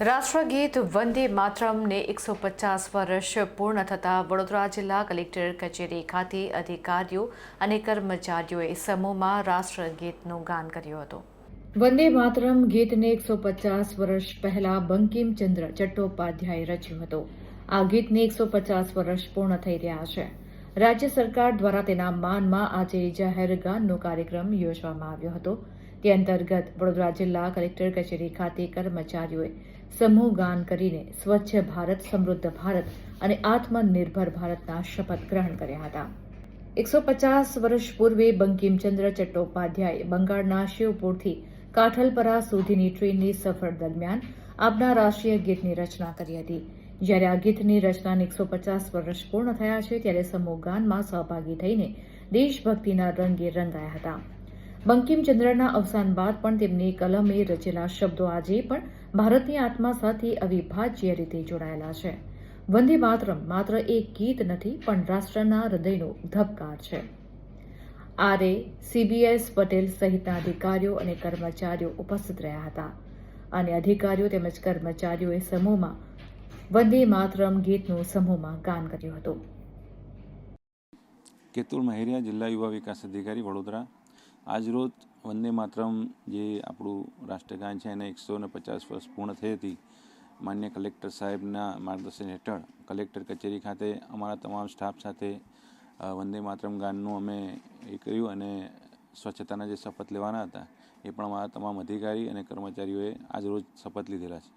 રાષ્ટ્રગીત વંદે માતરમને એકસો પચાસ વર્ષ પૂર્ણ થતાં વડોદરા જિલ્લા કલેક્ટર કચેરી ખાતે અધિકારીઓ અને કર્મચારીઓએ સમૂહમાં રાષ્ટ્રગીતનું ગાન કર્યું હતું. વંદે માતરમ ગીતને એકસો પચાસ વર્ષ પહેલા બંકિમચંદ્ર ચટ્ટોપાધ્યાયે રચ્યું હતું. આ ગીતને એકસો પચાસ વર્ષ પૂર્ણ થઈ રહ્યા છે. રાજ્ય સરકાર દ્વારા તેના માનમાં આજે જાહેર ગાનનો કાર્યક્રમ યોજવામાં આવ્યો હતો. તે અંતર્ગત વડોદરા જિલ્લા કલેક્ટર કચેરી ખાતે કર્મચારીઓએ સમૂહ ગાન કરીને સ્વચ્છ ભારત, સમૃદ્ધ ભારત અને આત્મનિર્ભર ભારતના શપથ ગ્રહણ કર્યા હતા. એકસો પચાસ વર્ષ પૂર્વે બંકિમચંદ્ર ચટ્ટોપાધ્યાય બંગાળના શિવપુરથી કાઠલપરા સુધીની ટ્રેનની સફર દરમિયાન આપના રાષ્ટ્રીય ગીતની રચના કરી હતી. જ્યારે આ ગીતની રચનાને એકસો પચાસ વર્ષ પૂર્ણ થયા છે, ત્યારે સમૂહ ગાનમાં સહભાગી થઈને દેશભક્તિના રંગે રંગાયા હતા. બંકિમચંદ્રના અવસાન બાદ પણ તેમની કલમે રચેલા શબ્દો આજે પણ ભારતની આત્મા સાથે અવિભાજ્ય રીતે જોડાયેલા છે. વંદે માતરમ, માત્ર એક ગીત નથી, પણ રાષ્ટ્રના હૃદયનો ધબકાર છે. આરે સીબીએસ, પટેલ સહિતના અધિકારીઓ અને કર્મચારીઓ ઉપસ્થિત રહ્યા હતા. અને અધિકારીઓ તેમજ કર્મચારીઓએ સમૂહમાં વંદે માતરમ ગીતનું સમૂહમાં ગાન કર્યું હતું. કેતુલ મહેરિયા, જિલ્લા યુવા વિકાસ અધિકારી, વડોદરા. આજરોજ વંદે માતરમ જે આપણું રાષ્ટ્રગાન છે એને એકસો ને પચાસ વર્ષ પૂર્ણ થઈ હતી, માન્ય કલેક્ટર સાહેબના માર્ગદર્શન હેઠળ કલેક્ટર કચેરી ખાતે અમારા તમામ સ્ટાફ સાથે વંદે માતરમ ગાનનું અમે એ કર્યું અને સ્વચ્છતાના જે શપથ લેવાના હતા, એ પણ અમારા તમામ અધિકારી અને કર્મચારીઓએ આજરોજ શપથ લીધેલા છે.